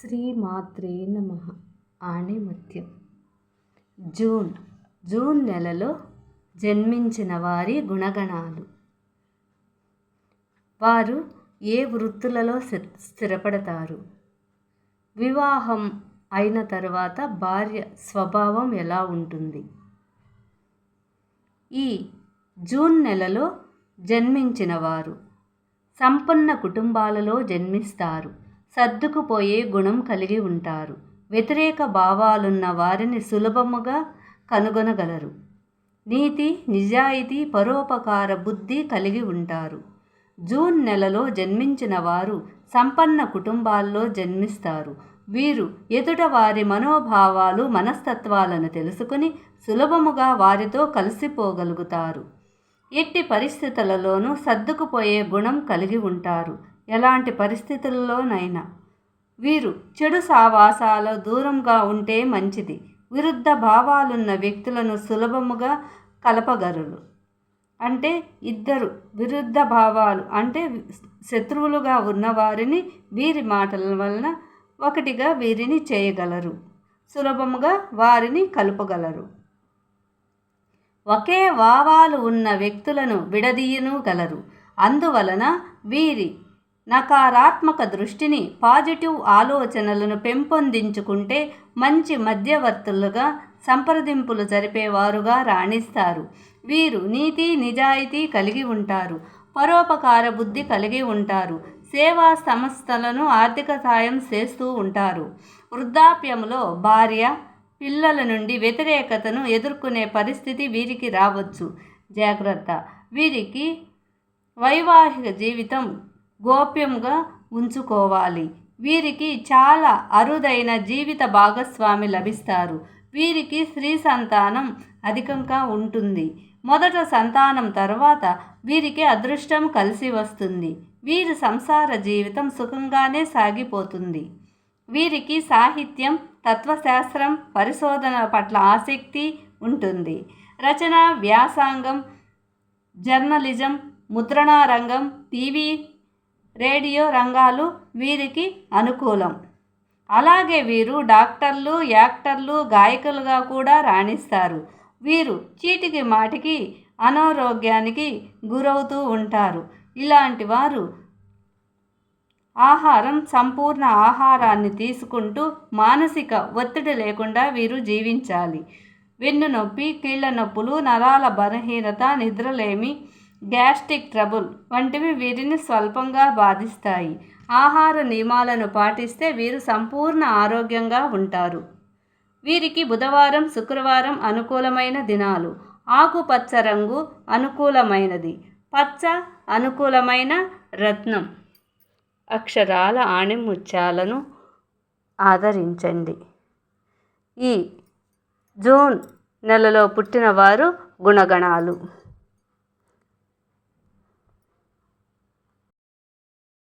శ్రీమాత్రే నమ ఆణిముత్యం. June June నెలలో జన్మించిన వారి గుణగణాలు. వారు ఏ వృత్తులలో స్థిరపడతారు? వివాహం అయిన తర్వాత భార్య స్వభావం ఎలా ఉంటుంది? ఈ జూన్ నెలలో జన్మించిన వారు సంపన్న కుటుంబాలలో జన్మిస్తారు. సర్దుకుపోయే గుణం కలిగి ఉంటారు. వ్యతిరేక భావాలున్న వారిని సులభముగా కనుగొనగలరు. నీతి నిజాయితీ పరోపకార బుద్ధి కలిగి ఉంటారు. జూన్ నెలలో జన్మించిన వారు సంపన్న కుటుంబాల్లో జన్మిస్తారు. వీరు ఎదుట వారి మనోభావాలు మనస్తత్వాలను తెలుసుకుని సులభముగా వారితో కలిసిపోగలుగుతారు. ఎట్టి పరిస్థితులలోనూ సర్దుకుపోయే గుణం కలిగి ఉంటారు. ఎలాంటి పరిస్థితుల్లోనైనా. వీరు చెడు సావాసాల దూరంగా ఉంటే మంచిది. విరుద్ధ భావాలున్న వ్యక్తులను సులభముగా కలపగలరు. అంటే ఇద్దరు విరుద్ధ భావాలు అంటే శత్రువులుగా ఉన్నవారిని వీరి మాటల వలన ఒకటిగా వీరిని చేయగలరు. సులభముగా వారిని కలుపగలరు. ఒకే భావాలు ఉన్న వ్యక్తులను విడదీయను గలరు అందువలన వీరి నకారాత్మక దృష్టిని పాజిటివ్ ఆలోచనలను పెంపొందించుకుంటే మంచి మధ్యవర్తులుగా సంప్రదింపులు జరిపేవారుగా రాణిస్తారు. వీరు నీతి నిజాయితీ కలిగి ఉంటారు. పరోపకార బుద్ధి కలిగి ఉంటారు. సేవా సంస్థలను ఆర్థిక సాయం చేస్తూ ఉంటారు. వృద్ధాప్యంలో భార్య పిల్లల నుండి వ్యతిరేకతను ఎదుర్కొనే పరిస్థితి వీరికి రావచ్చు. జాగ్రత్త. వీరికి వైవాహిక జీవితం గోప్యంగా ఉంచుకోవాలి. వీరికి చాలా అరుదైన జీవిత భాగస్వామి లభిస్తారు. వీరికి స్త్రీ సంతానం అధికంగా ఉంటుంది. మొదట సంతానం తర్వాత వీరికి అదృష్టం కలిసి వస్తుంది. వీరి సంసార జీవితం సుఖంగానే సాగిపోతుంది. వీరికి సాహిత్యం తత్వశాస్త్రం పరిశోధన పట్ల ఆసక్తి ఉంటుంది. రచన వ్యాసాంగం జర్నలిజం ముద్రణారంగం టీవీ రేడియో రంగాలు వీరికి అనుకూలం. అలాగే వీరు డాక్టర్లు యాక్టర్లు గాయకులుగా కూడా రాణిస్తారు. వీరు చీటికి మాటికి అనారోగ్యానికి గురవుతూ ఉంటారు. ఇలాంటి వారు ఆహారం సంపూర్ణ ఆహారాన్ని తీసుకుంటూ మానసిక ఒత్తిడి లేకుండా వీరు జీవించాలి. వెన్ను నొప్పి కీళ్ళ నొప్పులు నరాల బలహీనత నిద్రలేమి గ్యాస్ట్రిక్ ట్రబుల్ వంటివి వీరిని స్వల్పంగా బాధిస్తాయి. ఆహార నియమాలను పాటిస్తే వీరు సంపూర్ణ ఆరోగ్యంగా ఉంటారు. వీరికి బుధవారం శుక్రవారం అనుకూలమైన దినాలు. ఆకుపచ్చ రంగు అనుకూలమైనది. పచ్చ అనుకూలమైన రత్నం. అక్షరాల ఆణిముత్యాలను ఆదరించండి. ఈ జూన్ నెలలో పుట్టినవారు గుణగణాలు.